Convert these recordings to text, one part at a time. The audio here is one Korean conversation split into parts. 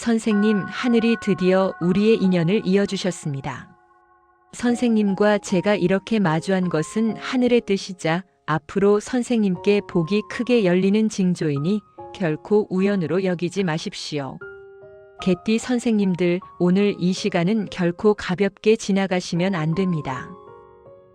선생님, 하늘이 드디어 우리의 인연을 이어주셨습니다. 선생님과 제가 이렇게 마주한 것은 하늘의 뜻이자 앞으로 선생님께 복이 크게 열리는 징조이니 결코 우연으로 여기지 마십시오. 개띠 선생님들, 오늘 이 시간은 결코 가볍게 지나가시면 안 됩니다.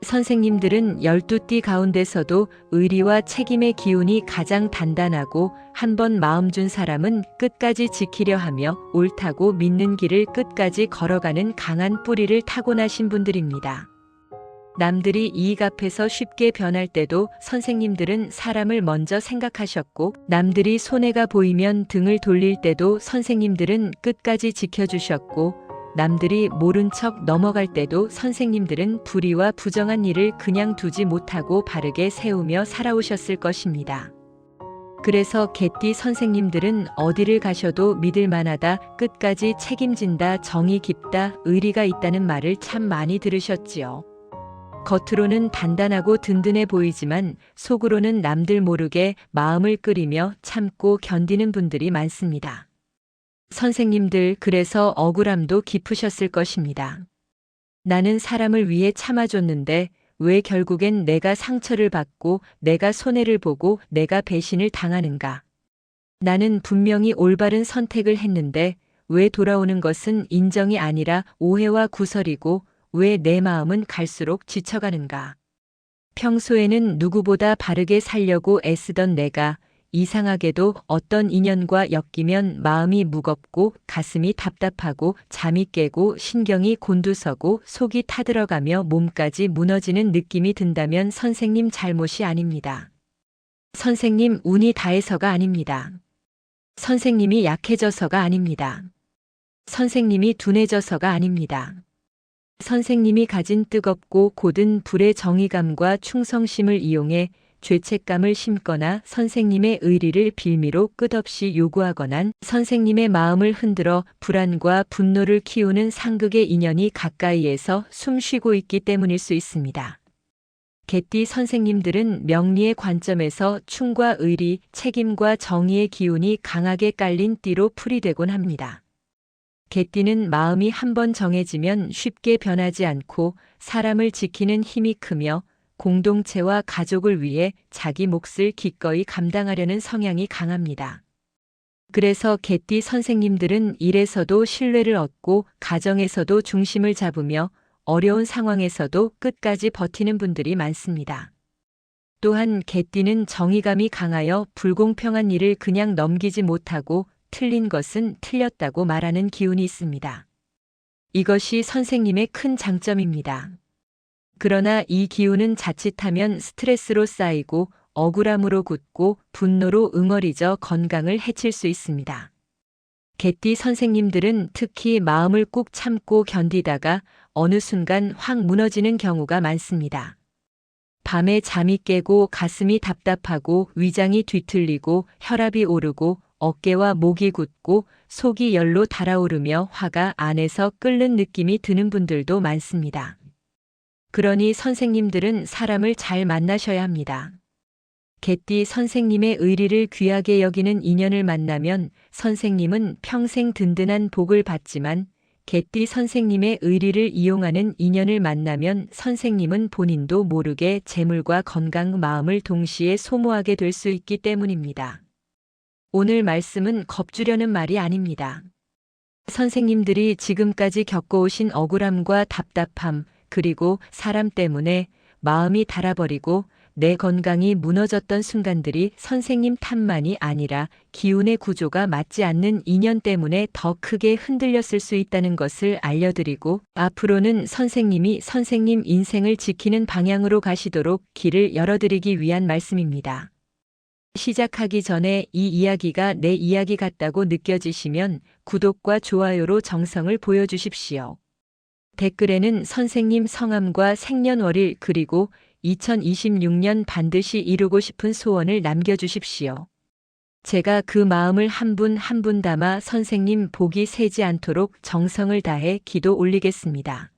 선생님들은 열두 띠 가운데서도 의리와 책임의 기운이 가장 단단하고 한 번 마음 준 사람은 끝까지 지키려 하며 옳다고 믿는 길을 끝까지 걸어가는 강한 뿌리를 타고나신 분들입니다. 남들이 이익 앞에서 쉽게 변할 때도 선생님들은 사람을 먼저 생각하셨고 남들이 손해가 보이면 등을 돌릴 때도 선생님들은 끝까지 지켜주셨고 남들이 모른 척 넘어갈 때도 선생님들은 불의와 부정한 일을 그냥 두지 못하고 바르게 세우며 살아오셨을 것입니다. 그래서 개띠 선생님들은 어디를 가셔도 믿을 만하다, 끝까지 책임진다, 정이 깊다, 의리가 있다는 말을 참 많이 들으셨지요. 겉으로는 단단하고 든든해 보이지만 속으로는 남들 모르게 마음을 끓이며 참고 견디는 분들이 많습니다. 선생님들 그래서 억울함도 깊으셨을 것입니다. 나는 사람을 위해 참아줬는데 왜 결국엔 내가 상처를 받고 내가 손해를 보고 내가 배신을 당하는가? 나는 분명히 올바른 선택을 했는데 왜 돌아오는 것은 인정이 아니라 오해와 구설이고 왜 내 마음은 갈수록 지쳐가는가? 평소에는 누구보다 바르게 살려고 애쓰던 내가 이상하게도 어떤 인연과 엮이면 마음이 무겁고 가슴이 답답하고 잠이 깨고 신경이 곤두서고 속이 타들어가며 몸까지 무너지는 느낌이 든다면 선생님 잘못이 아닙니다. 선생님 운이 다해서가 아닙니다. 선생님이 약해져서가 아닙니다. 선생님이 둔해져서가 아닙니다. 선생님이 가진 뜨겁고 고든 불의 정의감과 충성심을 이용해 죄책감을 심거나 선생님의 의리를 빌미로 끝없이 요구하거나 선생님의 마음을 흔들어 불안과 분노를 키우는 상극의 인연이 가까이에서 숨쉬고 있기 때문일 수 있습니다. 개띠 선생님들은 명리의 관점에서 충과 의리, 책임과 정의의 기운이 강하게 깔린 띠로 풀이되곤 합니다. 개띠는 마음이 한번 정해지면 쉽게 변하지 않고 사람을 지키는 힘이 크며 공동체와 가족을 위해 자기 몫을 기꺼이 감당하려는 성향이 강합니다. 그래서 개띠 선생님들은 일에서도 신뢰를 얻고 가정에서도 중심을 잡으며 어려운 상황에서도 끝까지 버티는 분들이 많습니다. 또한 개띠는 정의감이 강하여 불공평한 일을 그냥 넘기지 못하고 틀린 것은 틀렸다고 말하는 기운이 있습니다. 이것이 선생님의 큰 장점입니다. 그러나 이 기운은 자칫하면 스트레스로 쌓이고 억울함으로 굳고 분노로 응어리져 건강을 해칠 수 있습니다. 개띠 선생님들은 특히 마음을 꾹 참고 견디다가 어느 순간 확 무너지는 경우가 많습니다. 밤에 잠이 깨고 가슴이 답답하고 위장이 뒤틀리고 혈압이 오르고 어깨와 목이 굳고 속이 열로 달아오르며 화가 안에서 끓는 느낌이 드는 분들도 많습니다. 그러니 선생님들은 사람을 잘 만나셔야 합니다. 개띠 선생님의 의리를 귀하게 여기는 인연을 만나면 선생님은 평생 든든한 복을 받지만 개띠 선생님의 의리를 이용하는 인연을 만나면 선생님은 본인도 모르게 재물과 건강, 마음을 동시에 소모하게 될 수 있기 때문입니다. 오늘 말씀은 겁주려는 말이 아닙니다. 선생님들이 지금까지 겪어오신 억울함과 답답함, 그리고 사람 때문에 마음이 달아버리고 내 건강이 무너졌던 순간들이 선생님 탓만이 아니라 기운의 구조가 맞지 않는 인연 때문에 더 크게 흔들렸을 수 있다는 것을 알려드리고 앞으로는 선생님이 선생님 인생을 지키는 방향으로 가시도록 길을 열어드리기 위한 말씀입니다. 시작하기 전에 이 이야기가 내 이야기 같다고 느껴지시면 구독과 좋아요로 정성을 보여주십시오. 댓글에는 선생님 성함과 생년월일 그리고 2026년 반드시 이루고 싶은 소원을 남겨주십시오. 제가 그 마음을 한분 한 분 담아 선생님 복이 새지 않도록 정성을 다해 기도 올리겠습니다.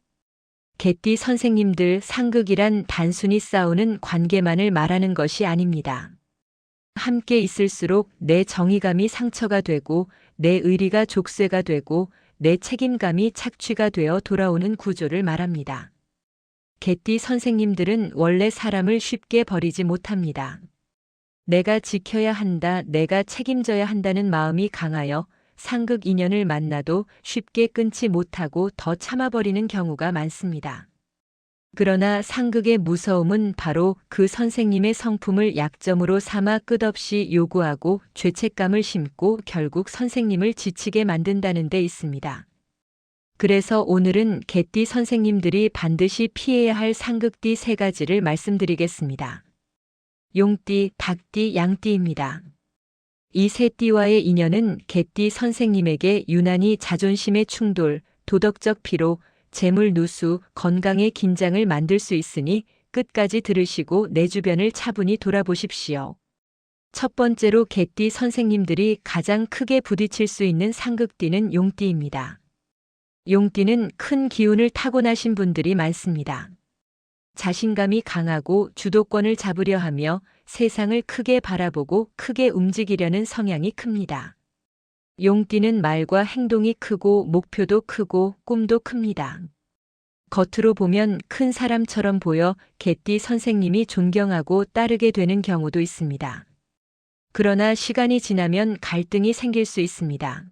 개띠 선생님들 상극이란 단순히 싸우는 관계만을 말하는 것이 아닙니다. 함께 있을수록 내 정의감이 상처가 되고 내 의리가 족쇄가 되고 내 책임감이 착취가 되어 돌아오는 구조를 말합니다. 개띠 선생님들은 원래 사람을 쉽게 버리지 못합니다. 내가 지켜야 한다, 내가 책임져야 한다는 마음이 강하여 상극 인연을 만나도 쉽게 끊지 못하고 더 참아버리는 경우가 많습니다. 그러나 상극의 무서움은 바로 그 선생님의 성품을 약점으로 삼아 끝없이 요구하고 죄책감을 심고 결국 선생님을 지치게 만든다는 데 있습니다. 그래서 오늘은 개띠 선생님들이 반드시 피해야 할 상극띠 세 가지를 말씀드리겠습니다. 용띠, 닭띠, 양띠입니다. 이 세 띠와의 인연은 개띠 선생님에게 유난히 자존심의 충돌, 도덕적 피로, 재물 누수, 건강의 긴장을 만들 수 있으니 끝까지 들으시고 내 주변을 차분히 돌아보십시오. 첫 번째로 개띠 선생님들이 가장 크게 부딪힐 수 있는 상극띠는 용띠입니다. 용띠는 큰 기운을 타고나신 분들이 많습니다. 자신감이 강하고 주도권을 잡으려 하며 세상을 크게 바라보고 크게 움직이려는 성향이 큽니다. 용띠는 말과 행동이 크고 목표도 크고 꿈도 큽니다. 겉으로 보면 큰 사람처럼 보여 개띠 선생님이 존경하고 따르게 되는 경우도 있습니다. 그러나 시간이 지나면 갈등이 생길 수 있습니다.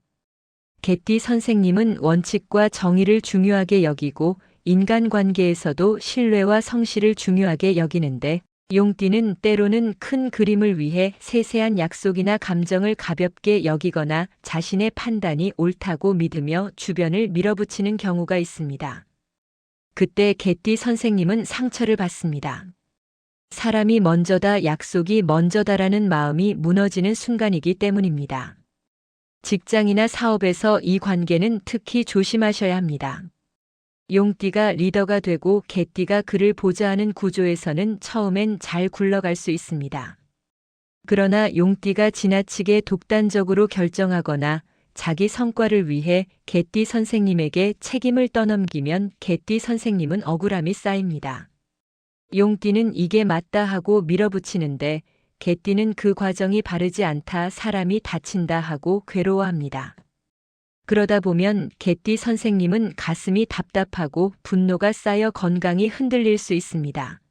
개띠 선생님은 원칙과 정의를 중요하게 여기고 인간관계에서도 신뢰와 성실을 중요하게 여기는데 용띠는 때로는 큰 그림을 위해 세세한 약속이나 감정을 가볍게 여기거나 자신의 판단이 옳다고 믿으며 주변을 밀어붙이는 경우가 있습니다. 그때 개띠 선생님은 상처를 받습니다. 사람이 먼저다 약속이 먼저다라는 마음이 무너지는 순간이기 때문입니다. 직장이나 사업에서 이 관계는 특히 조심하셔야 합니다. 용띠가 리더가 되고 개띠가 그를 보좌하는 구조에서는 처음엔 잘 굴러갈 수 있습니다. 그러나 용띠가 지나치게 독단적으로 결정하거나 자기 성과를 위해 개띠 선생님에게 책임을 떠넘기면 개띠 선생님은 억울함이 쌓입니다. 용띠는 이게 맞다 하고 밀어붙이는데 개띠는 그 과정이 바르지 않다 사람이 다친다 하고 괴로워합니다. 그러다 보면 개띠 선생님은 가슴이 답답하고 분노가 쌓여 건강이 흔들릴 수 있습니다.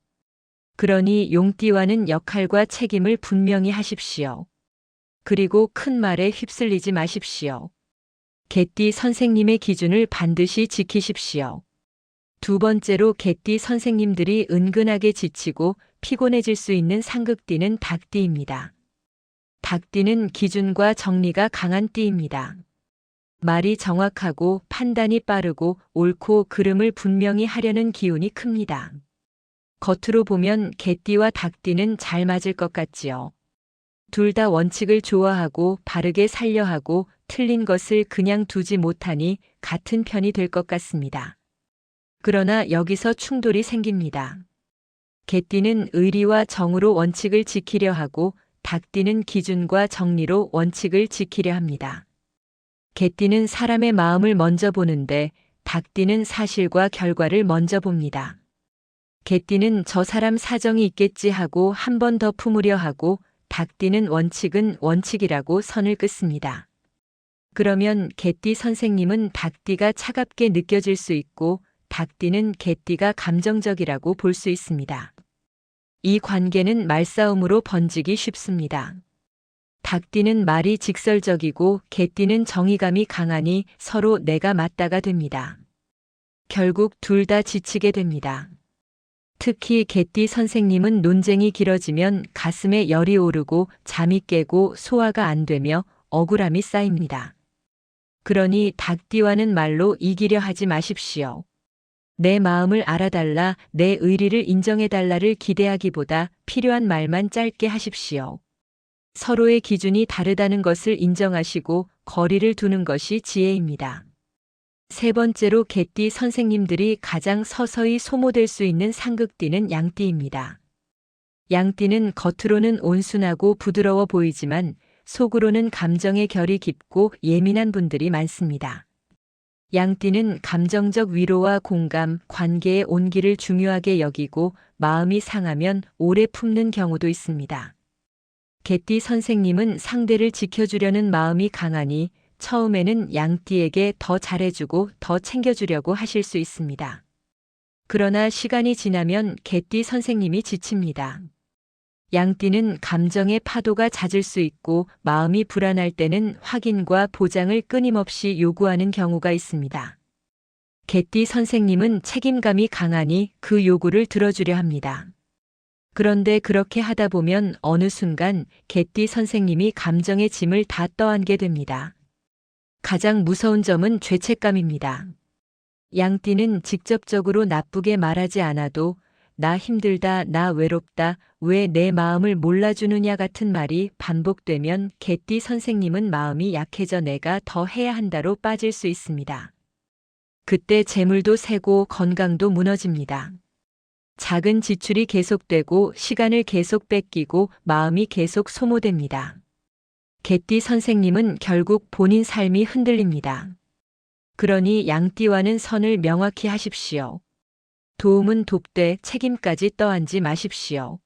그러니 용띠와는 역할과 책임을 분명히 하십시오. 그리고 큰 말에 휩쓸리지 마십시오. 개띠 선생님의 기준을 반드시 지키십시오. 두 번째로 개띠 선생님들이 은근하게 지치고 피곤해질 수 있는 상극띠는 닭띠입니다. 닭띠는 기준과 정리가 강한 띠입니다. 말이 정확하고 판단이 빠르고 옳고 그름을 분명히 하려는 기운이 큽니다. 겉으로 보면 개띠와 닭띠는 잘 맞을 것 같지요. 둘 다 원칙을 좋아하고 바르게 살려 하고 틀린 것을 그냥 두지 못하니 같은 편이 될 것 같습니다. 그러나 여기서 충돌이 생깁니다. 개띠는 의리와 정으로 원칙을 지키려 하고 닭띠는 기준과 정리로 원칙을 지키려 합니다. 개띠는 사람의 마음을 먼저 보는데 닭띠는 사실과 결과를 먼저 봅니다. 개띠는 저 사람 사정이 있겠지 하고 한 번 더 품으려 하고 닭띠는 원칙은 원칙이라고 선을 긋습니다. 그러면 개띠 선생님은 닭띠가 차갑게 느껴질 수 있고 닭띠는 개띠가 감정적이라고 볼 수 있습니다. 이 관계는 말싸움으로 번지기 쉽습니다. 닭띠는 말이 직설적이고 개띠는 정의감이 강하니 서로 내가 맞다가 됩니다. 결국 둘 다 지치게 됩니다. 특히 개띠 선생님은 논쟁이 길어지면 가슴에 열이 오르고 잠이 깨고 소화가 안 되며 억울함이 쌓입니다. 그러니 닭띠와는 말로 이기려 하지 마십시오. 내 마음을 알아달라, 내 의리를 인정해달라를 기대하기보다 필요한 말만 짧게 하십시오. 서로의 기준이 다르다는 것을 인정하시고 거리를 두는 것이 지혜입니다. 세 번째로 개띠 선생님들이 가장 서서히 소모될 수 있는 상극띠는 양띠입니다. 양띠는 겉으로는 온순하고 부드러워 보이지만 속으로는 감정의 결이 깊고 예민한 분들이 많습니다. 양띠는 감정적 위로와 공감, 관계의 온기를 중요하게 여기고 마음이 상하면 오래 품는 경우도 있습니다. 개띠 선생님은 상대를 지켜주려는 마음이 강하니 처음에는 양띠에게 더 잘해주고 더 챙겨주려고 하실 수 있습니다. 그러나 시간이 지나면 개띠 선생님이 지칩니다. 양띠는 감정의 파도가 잦을 수 있고 마음이 불안할 때는 확인과 보장을 끊임없이 요구하는 경우가 있습니다. 개띠 선생님은 책임감이 강하니 그 요구를 들어주려 합니다. 그런데 그렇게 하다 보면 어느 순간 개띠 선생님이 감정의 짐을 다 떠안게 됩니다. 가장 무서운 점은 죄책감입니다. 양띠는 직접적으로 나쁘게 말하지 않아도 나 힘들다, 나 외롭다, 왜 내 마음을 몰라주느냐 같은 말이 반복되면 개띠 선생님은 마음이 약해져 내가 더 해야 한다로 빠질 수 있습니다. 그때 재물도 새고 건강도 무너집니다. 작은 지출이 계속되고 시간을 계속 뺏기고 마음이 계속 소모됩니다. 개띠 선생님은 결국 본인 삶이 흔들립니다. 그러니 양띠와는 선을 명확히 하십시오. 도움은 돕되 책임까지 떠안지 마십시오.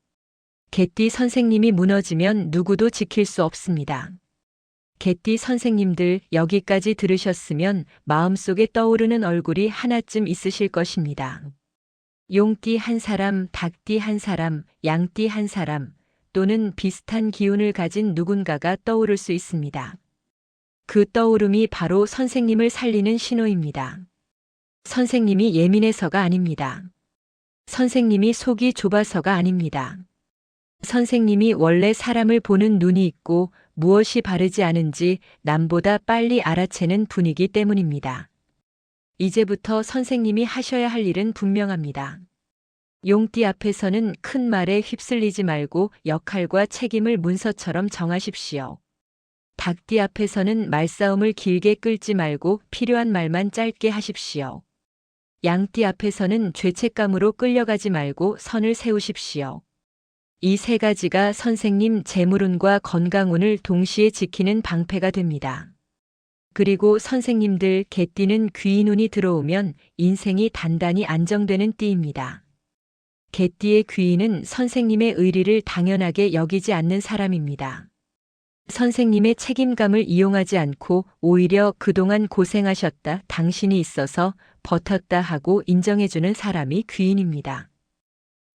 개띠 선생님이 무너지면 누구도 지킬 수 없습니다. 개띠 선생님들 여기까지 들으셨으면 마음속에 떠오르는 얼굴이 하나쯤 있으실 것입니다. 용띠 한 사람, 닭띠 한 사람, 양띠 한 사람, 또는 비슷한 기운을 가진 누군가가 떠오를 수 있습니다. 그 떠오름이 바로 선생님을 살리는 신호입니다. 선생님이 예민해서가 아닙니다. 선생님이 속이 좁아서가 아닙니다. 선생님이 원래 사람을 보는 눈이 있고 무엇이 바르지 않은지 남보다 빨리 알아채는 분이기 때문입니다. 이제부터 선생님이 하셔야 할 일은 분명합니다. 용띠 앞에서는 큰 말에 휩쓸리지 말고 역할과 책임을 문서처럼 정하십시오. 닭띠 앞에서는 말싸움을 길게 끌지 말고 필요한 말만 짧게 하십시오. 양띠 앞에서는 죄책감으로 끌려가지 말고 선을 세우십시오. 이 세 가지가 선생님 재물운과 건강운을 동시에 지키는 방패가 됩니다. 그리고 선생님들 개띠는 귀인운이 들어오면 인생이 단단히 안정되는 띠입니다. 개띠의 귀인은 선생님의 의리를 당연하게 여기지 않는 사람입니다. 선생님의 책임감을 이용하지 않고 오히려 그동안 고생하셨다, 당신이 있어서 버텼다 하고 인정해주는 사람이 귀인입니다.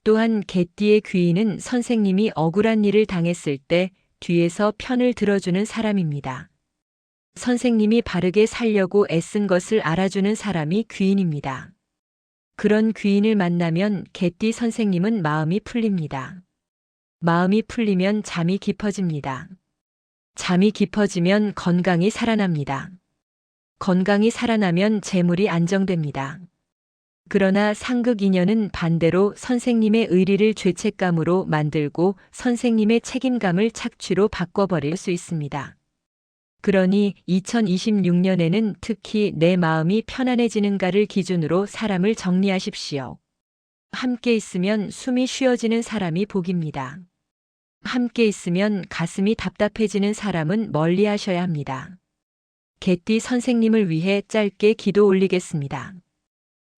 또한 개띠의 귀인은 선생님이 억울한 일을 당했을 때 뒤에서 편을 들어주는 사람입니다. 선생님이 바르게 살려고 애쓴 것을 알아주는 사람이 귀인입니다. 그런 귀인을 만나면 개띠 선생님은 마음이 풀립니다. 마음이 풀리면 잠이 깊어집니다. 잠이 깊어지면 건강이 살아납니다. 건강이 살아나면 재물이 안정됩니다. 그러나 상극 인연은 반대로 선생님의 의리를 죄책감으로 만들고 선생님의 책임감을 착취로 바꿔버릴 수 있습니다. 그러니 2026년에는 특히 내 마음이 편안해지는가를 기준으로 사람을 정리하십시오. 함께 있으면 숨이 쉬어지는 사람이 복입니다. 함께 있으면 가슴이 답답해지는 사람은 멀리 하셔야 합니다. 개띠 선생님을 위해 짧게 기도 올리겠습니다.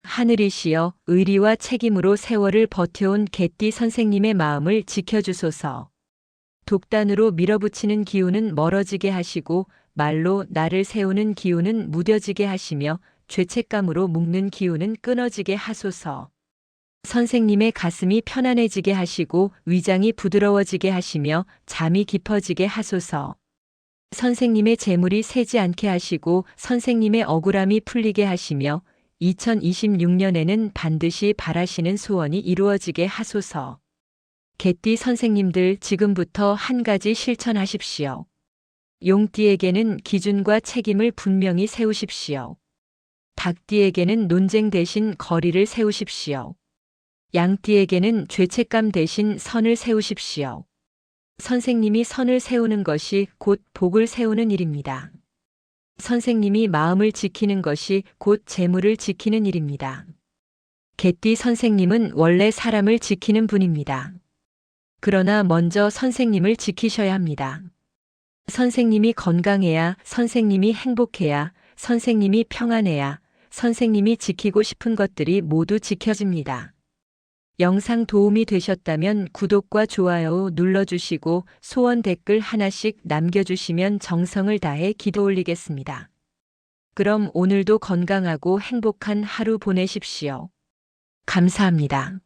하늘이시여 의리와 책임으로 세월을 버텨온 개띠 선생님의 마음을 지켜주소서. 독단으로 밀어붙이는 기운은 멀어지게 하시고 말로 나를 세우는 기운은 무뎌지게 하시며 죄책감으로 묶는 기운은 끊어지게 하소서. 선생님의 가슴이 편안해지게 하시고 위장이 부드러워지게 하시며 잠이 깊어지게 하소서. 선생님의 재물이 새지 않게 하시고 선생님의 억울함이 풀리게 하시며 2026년에는 반드시 바라시는 소원이 이루어지게 하소서. 개띠 선생님들 지금부터 한 가지 실천하십시오. 용띠에게는 기준과 책임을 분명히 세우십시오. 닭띠에게는 논쟁 대신 거리를 세우십시오. 양띠에게는 죄책감 대신 선을 세우십시오. 선생님이 선을 세우는 것이 곧 복을 세우는 일입니다. 선생님이 마음을 지키는 것이 곧 재물을 지키는 일입니다. 개띠 선생님은 원래 사람을 지키는 분입니다. 그러나 먼저 선생님을 지키셔야 합니다. 선생님이 건강해야, 선생님이 행복해야, 선생님이 평안해야, 선생님이 지키고 싶은 것들이 모두 지켜집니다. 영상 도움이 되셨다면 구독과 좋아요 눌러주시고 소원 댓글 하나씩 남겨주시면 정성을 다해 기도 올리겠습니다. 그럼 오늘도 건강하고 행복한 하루 보내십시오. 감사합니다.